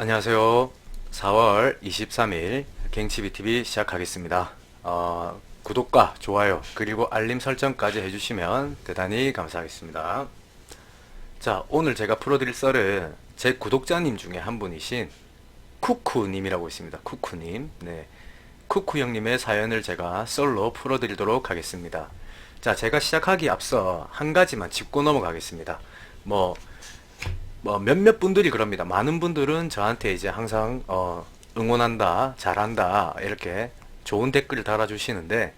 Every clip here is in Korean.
안녕하세요. 4월 23일 갱치비TV 시작하겠습니다. 어, 구독과 좋아요 그리고 알림 설정까지 해주시면 대단히 감사하겠습니다. 자 오늘 제가 풀어드릴 썰은 제 구독자님 중에 한 분이신 쿠쿠님이라고 있습니다. 쿠쿠님. 네. 쿠쿠 형님의 사연을 제가 썰로 풀어드리도록 하겠습니다. 자, 제가 시작하기 앞서 한 가지만 짚고 넘어가겠습니다. 뭐, 뭐 몇몇 분들이 그럽니다. 많은 분들은 저한테 이제 항상 어, 응원한다, 잘한다 이렇게 좋은 댓글을 달아주시는데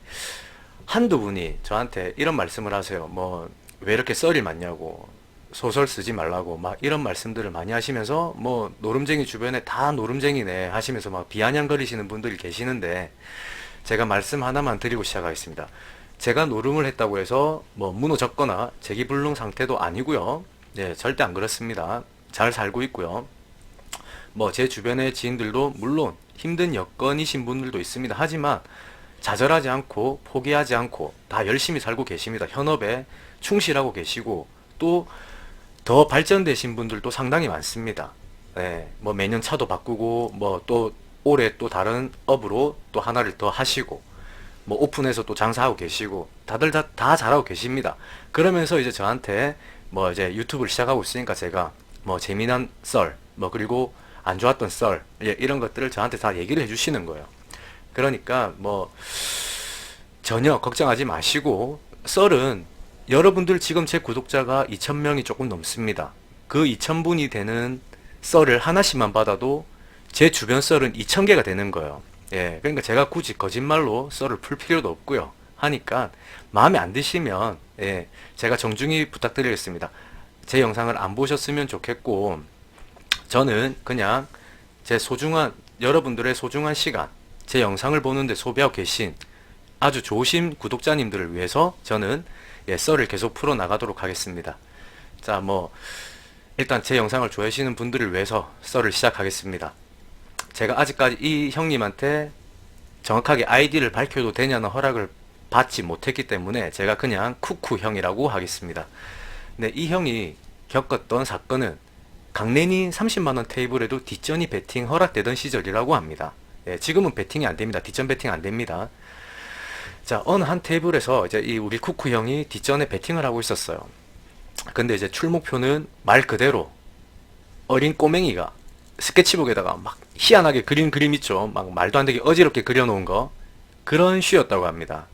한두 분이 저한테 이런 말씀을 하세요. 뭐 왜 이렇게 썰이 많냐고 소설 쓰지 말라고 막 이런 말씀들을 많이 하시면서 뭐 노름쟁이 주변에 다 노름쟁이네 하시면서 막 비아냥거리시는 분들이 계시는데 제가 말씀 하나만 드리고 시작하겠습니다. 제가 노름을 했다고 해서 뭐 무너졌거나 재기불능 상태도 아니고요. 네, 절대 안 그렇습니다. 잘 살고 있고요. 뭐 제 주변의 지인들도 물론 힘든 여건이신 분들도 있습니다. 하지만 좌절하지 않고 포기하지 않고 다 열심히 살고 계십니다. 현업에 충실하고 계시고 또 더 발전되신 분들도 상당히 많습니다. 네, 뭐 매년 차도 바꾸고 뭐 또 올해 또 다른 업으로 또 하나를 더 하시고 뭐 오픈해서 또 장사하고 계시고 다들 다, 다 잘하고 계십니다. 그러면서 이제 저한테 뭐 이제 유튜브를 시작하고 있으니까 제가 뭐 재미난 썰, 뭐 그리고 안 좋았던 썰, 예, 이런 것들을 저한테 다 얘기를 해주시는 거예요. 그러니까 뭐 전혀 걱정하지 마시고 썰은 여러분들 지금 제 구독자가 2,000명이 조금 넘습니다. 그 2,000분이 되는 썰을 하나씩만 받아도 제 주변 썰은 2,000개가 되는 거예요. 예, 그러니까 제가 굳이 거짓말로 썰을 풀 필요도 없고요. 하니까 마음에 안 드시면 예, 제가 정중히 부탁드리겠습니다. 제 영상을 안 보셨으면 좋겠고 저는 그냥 제 소중한 여러분들의 소중한 시간 제 영상을 보는데 소비하고 계신 아주 좋으신 구독자님들을 위해서 저는 예, 썰을 계속 풀어 나가도록 하겠습니다. 자, 뭐 일단 제 영상을 좋아하시는 분들을 위해서 썰을 시작하겠습니다. 제가 아직까지 이 형님한테 정확하게 아이디를 밝혀도 되냐는 허락을 받지 못했기 때문에 제가 그냥 쿠쿠 형이라고 하겠습니다. 네, 이 형이 겪었던 사건은 강냉이 30만원 테이블에도 뒷전이 베팅 허락되던 시절이라고 합니다. 예, 지금은 베팅이 안 됩니다. 뒷전 베팅 안 됩니다. 자, 어느 한 테이블에서 이제 이 우리 쿠쿠 형이 뒷전에 베팅을 하고 있었어요. 근데 이제 출목표는 말 그대로 어린 꼬맹이가 스케치북에다가 막 희한하게 그린 그림 있죠. 막 말도 안 되게 어지럽게 그려놓은 거. 그런 슈였다고 합니다.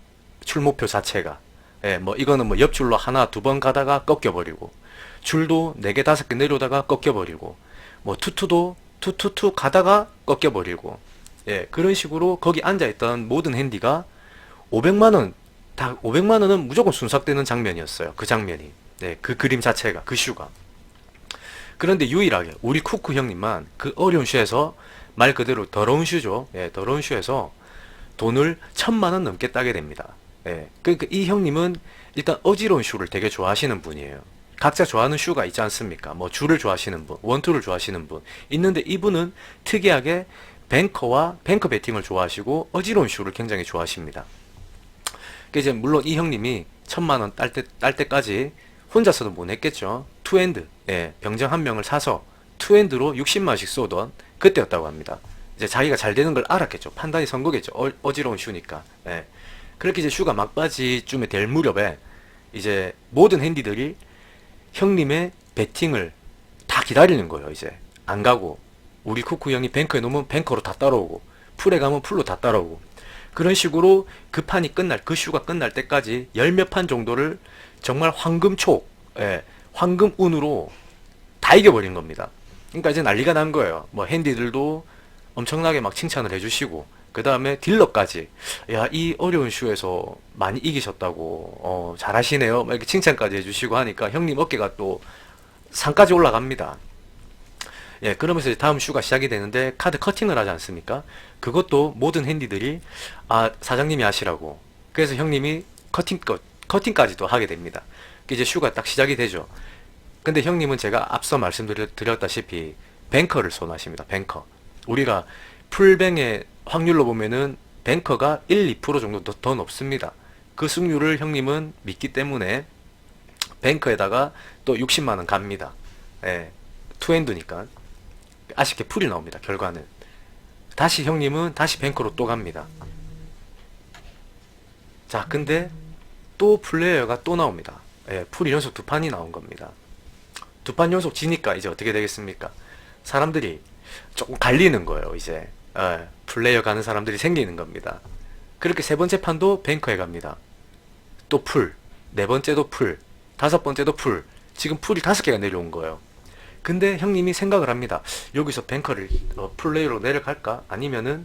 출목표 자체가. 예, 뭐 이거는 뭐 옆줄로 하나 두 번 가다가 꺾여 버리고 줄도 네 개 다섯 개 내려오다가 꺾여 버리고 뭐 투투도 투투투 가다가 꺾여 버리고 예, 그런 식으로 거기 앉아 있던 모든 핸디가 500만 원, 다 500만 원은 무조건 순삭되는 장면이었어요. 그 장면이. 네, 그 그림 자체가, 그 슈가. 그런데 유일하게 우리 쿠쿠 형님만 그 어려운 슈에서 말 그대로 더러운 슈죠. 예, 더러운 슈에서 돈을 천만 원 넘게 따게 됩니다. 예, 그러니까 이 형님은 일단 어지러운 슈를 되게 좋아하시는 분이에요. 각자 좋아하는 슈가 있지 않습니까? 뭐 줄을 좋아하시는 분, 원투를 좋아하시는 분 있는데 이분은 특이하게 뱅커와 뱅커 배팅을 좋아하시고 어지러운 슈를 굉장히 좋아하십니다. 그 이제 물론 이 형님이 천만 원 딸 때 딸 때까지 혼자서도 못 했겠죠. 투핸드, 예, 병정 한 명을 사서 투핸드로 60만씩 쏘던 그때였다고 합니다. 이제 자기가 잘 되는 걸 알았겠죠. 판단이 선 거겠죠. 어, 지러운 슈니까. 예. 그렇게 이제 슈가 막바지쯤에 될 무렵에 이제 모든 핸디들이 형님의 배팅을 다 기다리는 거예요. 이제 안 가고 우리 쿠쿠 형이 뱅커에 놓으면 뱅커로 다 따라오고 풀에 가면 풀로 다 따라오고 그런 식으로 그 판이 끝날 그 슈가 끝날 때까지 열 몇 판 정도를 정말 황금초, 예, 황금운으로 다 이겨버린 겁니다. 그러니까 이제 난리가 난 거예요. 뭐 핸디들도 엄청나게 막 칭찬을 해주시고 그 다음에 딜러까지 야 이 어려운 슈에서 많이 이기셨다고 어, 잘하시네요. 막 이렇게 칭찬까지 해주시고 하니까 형님 어깨가 또 산까지 올라갑니다. 예, 그러면서 다음 슈가 시작이 되는데 카드 커팅을 하지 않습니까? 그것도 모든 핸디들이 아 사장님이 하시라고 그래서 형님이 커팅 거 커팅까지도 하게 됩니다. 그 이제 슈가 딱 시작이 되죠. 근데 형님은 제가 앞서 말씀드렸다시피 뱅커를 선호하십니다. 뱅커. 우리가 풀뱅의 확률로 보면은 뱅커가 1, 2% 정도 더, 더 높습니다. 그 승률을 형님은 믿기 때문에 뱅커에다가 또 60만 원 갑니다. 예. 투핸드니까. 아쉽게 풀이 나옵니다. 결과는. 다시 형님은 다시 뱅커로 또 갑니다. 자, 근데 또 플레이어가 또 나옵니다. 예, 풀 연속 두 판이 나온 겁니다. 두 판 연속 지니까 이제 어떻게 되겠습니까? 사람들이 조금 갈리는 거예요, 이제. 예, 플레이어 가는 사람들이 생기는 겁니다. 그렇게 세 번째 판도 뱅커에 갑니다. 또 풀. 네 번째도 풀. 다섯 번째도 풀. 지금 풀이 다섯 개가 내려온 거예요. 근데 형님이 생각을 합니다. 여기서 뱅커를 어, 플레이로 내려갈까? 아니면은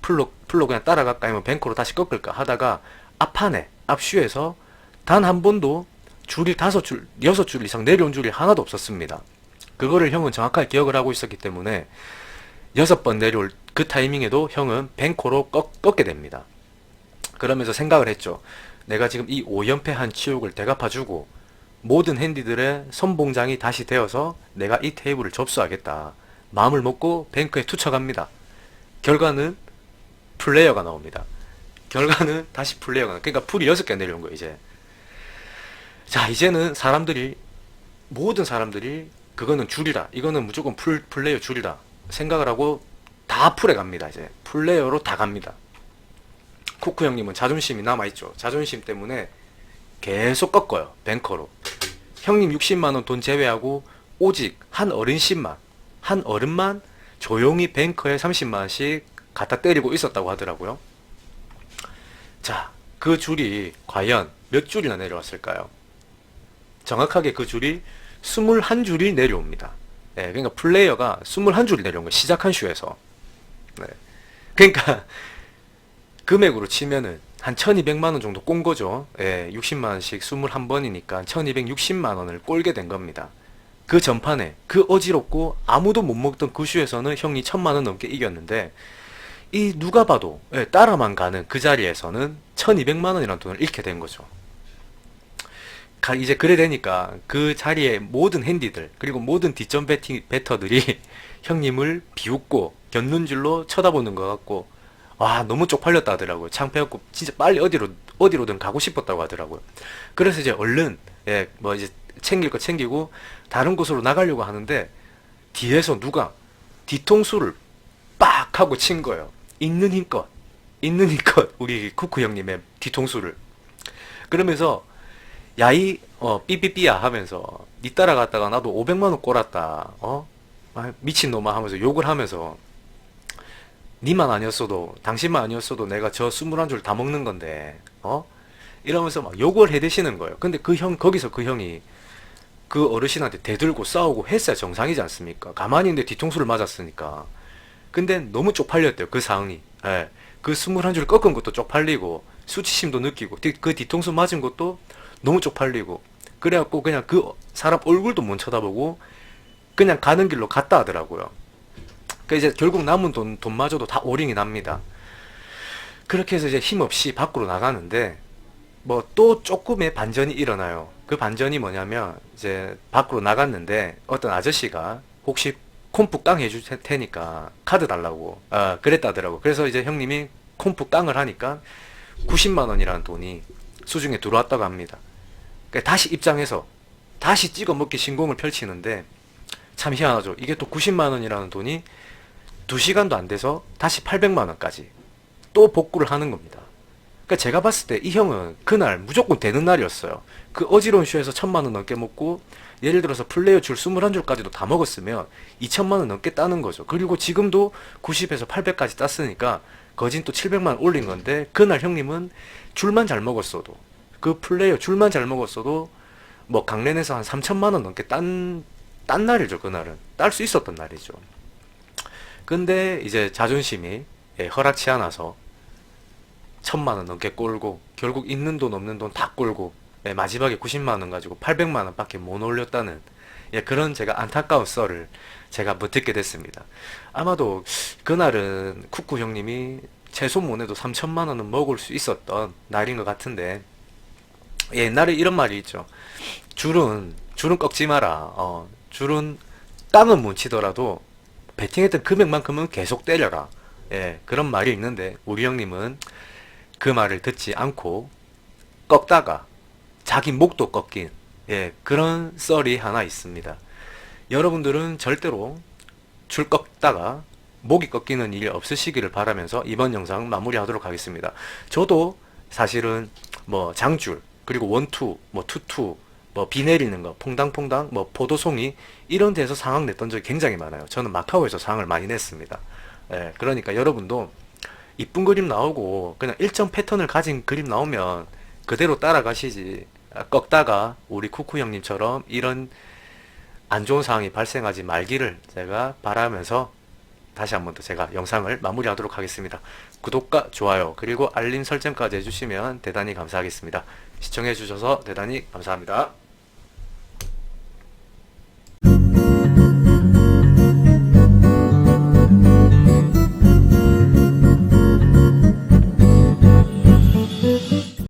풀로 풀로 그냥 따라갈까? 아니면 뱅커로 다시 꺾을까? 하다가 앞판에 앞슈에서 단 한 번도 줄이 다섯 줄, 여섯 줄 이상 내려온 줄이 하나도 없었습니다. 그거를 형은 정확하게 기억을 하고 있었기 때문에 여섯 번 내려올 그 타이밍에도 형은 뱅코로 꺾, 꺾게 됩니다. 그러면서 생각을 했죠. 내가 지금 이 5연패 한 치욕을 대갚아주고 모든 핸디들의 선봉장이 다시 되어서 내가 이 테이블을 접수하겠다. 마음을 먹고 뱅크에 투척합니다. 결과는 플레이어가 나옵니다. 결과는 다시 플레이어가 나. 그러니까 풀이 6개 내려온 거예요, 이제. 자, 이제는 사람들이 모든 사람들이 그거는 줄이다. 이거는 무조건 풀 플레이어 줄이다. 생각을 하고 다 풀에 갑니다. 이제 플레이어로 다 갑니다. 쿠쿠 형님은 자존심이 남아있죠. 자존심 때문에 계속 꺾어요. 뱅커로. 형님 60만원 돈 제외하고 오직 한 어른씩만, 한 어른만 조용히 뱅커에 30만원씩 갖다 때리고 있었다고 하더라고요. 자, 그 줄이 과연 몇 줄이나 내려왔을까요? 정확하게 그 줄이 21줄이 내려옵니다. 네, 그러니까 플레이어가 21줄이 내려온 거예요. 시작한 슈에서. 네. 그러니까 금액으로 치면은 한 1200만 원 정도 꼰 거죠. 예, 60만 원씩 21번이니까 1260만 원을 꼴게 된 겁니다. 그 전판에 그 어지럽고 아무도 못 먹던 그 슈에서는 형이 1000만 원 넘게 이겼는데 이 누가 봐도 예, 따라만 가는 그 자리에서는 1200만 원이라는 돈을 잃게 된 거죠. 가- 이제 그래 되니까 그 자리에 모든 핸디들 그리고 모든 뒷전 배팅, 배터들이 형님을 비웃고 곁눈질로 쳐다보는 것 같고 와 너무 쪽팔렸다 하더라고요. 창피했고 진짜 빨리 어디로 어디로든 가고 싶었다고 하더라고요. 그래서 이제 얼른 예 뭐 이제 챙길 거 챙기고 다른 곳으로 나가려고 하는데 뒤에서 누가 뒤통수를 빡 하고 친 거예요. 있는 힘껏 있는 힘껏 우리 쿠쿠 형님의 뒤통수를. 그러면서 야이 어 삐삐삐야 하면서 니 따라갔다가 나도 500만 원 꼴았다. 어? 아, 미친놈아 하면서 욕을 하면서 니만 아니었어도 당신만 아니었어도 내가 저 21줄 다 먹는 건데 어? 이러면서 막 욕을 해대시는 거예요. 근데 그 형 거기서 그 형이 그 어르신한테 대들고 싸우고 했어야 정상이지 않습니까? 가만히 있는데 뒤통수를 맞았으니까. 근데 너무 쪽팔렸대요 그 상황이. 예. 그 21줄 꺾은 것도 쪽팔리고 수치심도 느끼고 뒤- 그 뒤통수 맞은 것도 너무 쪽팔리고 그래갖고 그냥 그 사람 얼굴도 못 쳐다보고 그냥 가는 길로 갔다 하더라고요 그 이제 결국 남은 돈, 돈마저도 다 오링이 납니다. 그렇게 해서 이제 힘없이 밖으로 나가는데, 뭐 또 조금의 반전이 일어나요. 그 반전이 뭐냐면, 이제 밖으로 나갔는데, 어떤 아저씨가 혹시 콤프 깡 해줄 테- 테니까 카드 달라고, 아, 그랬다더라고. 그래서 이제 형님이 콤프 깡을 하니까 90만 원이라는 돈이 수중에 들어왔다고 합니다. 그러니까 다시 입장해서, 다시 찍어 먹기 신공을 펼치는데, 참 희한하죠. 이게 또 90만 원이라는 돈이 2시간도 안 돼서 다시 800만 원까지 또 복구를 하는 겁니다. 그러니까 제가 봤을 때 이 형은 그날 무조건 되는 날이었어요. 그 어지러운 쇼에서 1000만 원 넘게 먹고 예를 들어서 플레이어 줄 21줄까지도 다 먹었으면 2천만 원 넘게 따는 거죠. 그리고 지금도 90에서 800까지 땄으니까 거진 또 700만 원 올린 건데 그날 형님은 줄만 잘 먹었어도 그 플레이어 줄만 잘 먹었어도 뭐 강랜에서 한 3천만 원 넘게 딴, 딴 날이죠 그날은 딸 수 있었던 날이죠 근데 이제 자존심이 예, 허락치 않아서 천만 원 넘게 꼴고 결국 있는 돈 없는 돈 다 꼴고 예, 마지막에 90만 원 가지고 800만 원밖에 못 올렸다는 예, 그런 제가 안타까운 썰을 제가 못 듣게 됐습니다. 아마도 그날은 쿠쿠 형님이 최소 못해도 3천만 원은 먹을 수 있었던 날인 것 같은데 예, 옛날에 이런 말이 있죠. 줄은 줄은 꺾지 마라. 어, 줄은 땅은 못 치더라도 베팅했던 금액만큼은 계속 때려라. 예, 그런 말이 있는데 우리 형님은 그 말을 듣지 않고 꺾다가 자기 목도 꺾인 예, 그런 썰이 하나 있습니다. 여러분들은 절대로 줄 꺾다가 목이 꺾이는 일이 없으시기를 바라면서 이번 영상 마무리하도록 하겠습니다. 저도 사실은 뭐 장줄 그리고 원투 뭐 투투 뭐 비 내리는 거 퐁당퐁당 뭐 포도송이 이런 데서 상황 냈던 적이 굉장히 많아요. 저는 마카오에서 상황을 많이 냈습니다. 예, 그러니까 여러분도 이쁜 그림 나오고 그냥 일정 패턴을 가진 그림 나오면 그대로 따라가시지 아, 꺾다가 우리 쿠쿠 형님처럼 이런 안 좋은 상황이 발생하지 말기를 제가 바라면서 다시 한 번 더 제가 영상을 마무리하도록 하겠습니다. 구독과 좋아요 그리고 알림 설정까지 해주시면 대단히 감사하겠습니다. 시청해 주셔서 대단히 감사합니다.